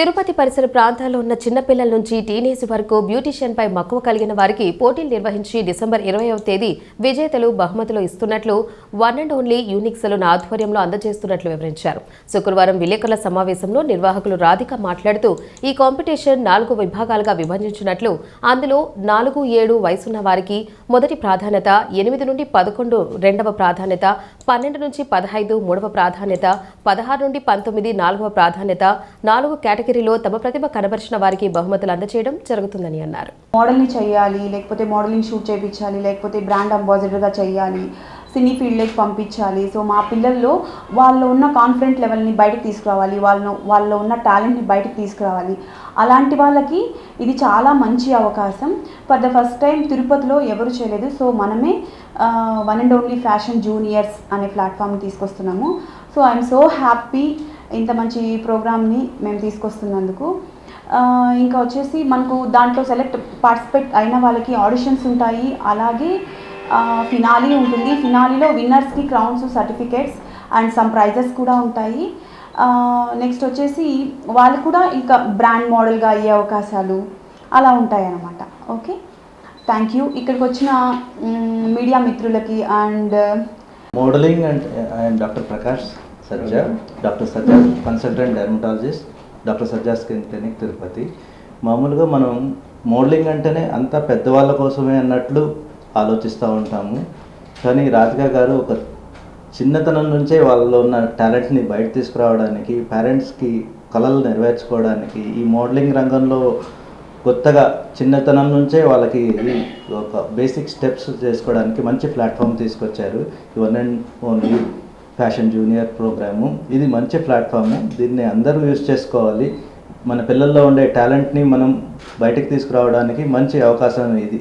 తిరుపతి పరిసర ప్రాంతాల్లో ఉన్న చిన్నపిల్లల నుంచి టీనేజ్ వరకు బ్యూటీషియన్పై మక్కువ కలిగిన వారికి పోటీలు నిర్వహించి డిసెంబర్ ఇరవైవ తేదీ విజేతలు బహుమతులు ఇస్తున్నట్లు one and only unique salon ఆధ్వర్యంలో అందజేస్తున్నట్లు వివరించారు. శుక్రవారం విలేకరుల సమావేశంలో నిర్వాహకులు రాధిక మాట్లాడుతూ ఈ కాంపిటీషన్ నాలుగు విభాగాలుగా విభజించినట్లు అందులో నాలుగు ఏడు వయసున్న వారికి మొదటి ప్రాధాన్యత ఎనిమిది నుండి పదకొండు రెండవ ప్రాధాన్యత పన్నెండు నుంచి పదహైదు మూడవ ప్రాధాన్యత పదహారు నుండి పంతొమ్మిది నాలుగవ ప్రాధాన్యత నాలుగు కేటగిరీలో తమ ప్రతిభ కనబరిచిన వారికి బహుమతులు అందజేయడం జరుగుతుందని అన్నారు. మోడల్ని చేయాలి లేకపోతే మోడలింగ్ షూట్ చేయించాలి లేకపోతే బ్రాండ్ అంబాసిడర్గా చేయాలి సినీ ఫీల్డ్లోకి పంపించాలి. సో మా పిల్లల్లో వాళ్ళు ఉన్న కాన్ఫిడెంట్ లెవెల్ని బయటకు తీసుకురావాలి వాళ్ళను వాళ్ళలో ఉన్న టాలెంట్ని బయటకు తీసుకురావాలి. అలాంటి వాళ్ళకి ఇది చాలా మంచి అవకాశం. ఫర్ ద ఫస్ట్ టైం తిరుపతిలో ఎవరు చేయలేదు. సో మనమే one and only fashion juniors అనే ప్లాట్ఫామ్ తీసుకొస్తున్నాము. సో ఐఎమ్ సో హ్యాపీ ఇంత మంచి ప్రోగ్రామ్ని మేము తీసుకొస్తున్నందుకు. ఇంకా వచ్చేసి మనకు దాంట్లో సెలెక్ట్ పార్టిసిపేట్ అయిన వాళ్ళకి ఆడిషన్స్ ఉంటాయి. అలాగే ఫినాలీ ఉంటుంది. ఫినాలీలో విన్నర్స్కి crowns certificates and some prizes కూడా ఉంటాయి. నెక్స్ట్ వచ్చేసి వాళ్ళు కూడా ఇంకా బ్రాండ్ మోడల్గా అయ్యే అవకాశాలు అలా ఉంటాయి అన్నమాట ఓకే? Thank you. ఇక్కడికి వచ్చిన మీడియా మిత్రులకి and modelling and doctor Prakash Sajja doctor Sajja consultant dermatologist doctor Sajja skin clinic Tirupati. మామూలుగా మనం మోడలింగ్ అంటేనే అంతా పెద్దవాళ్ళ కోసమే అన్నట్లు ఆలోచిస్తూ ఉంటాము. కానీ రాజుగా గారు ఒక చిన్నతనం నుంచే వాళ్ళలో ఉన్న టాలెంట్ని బయట తీసుకురావడానికి పేరెంట్స్కి కళలు నెరవేర్చుకోవడానికి ఈ మోడలింగ్ రంగంలో కొత్తగా చిన్నతనం నుంచే వాళ్ళకి ఒక బేసిక్ స్టెప్స్ చేసుకోవడానికి మంచి ప్లాట్ఫామ్ తీసుకొచ్చారు. ఇవన్నీ ఓన్లీ ఫ్యాషన్ జూనియర్ ప్రోగ్రాము ఇది మంచి ప్లాట్ఫాము దీన్ని అందరూ యూజ్ చేసుకోవాలి. మన పిల్లల్లో ఉండే టాలెంట్ని మనం బయటకు తీసుకురావడానికి మంచి అవకాశం ఇది.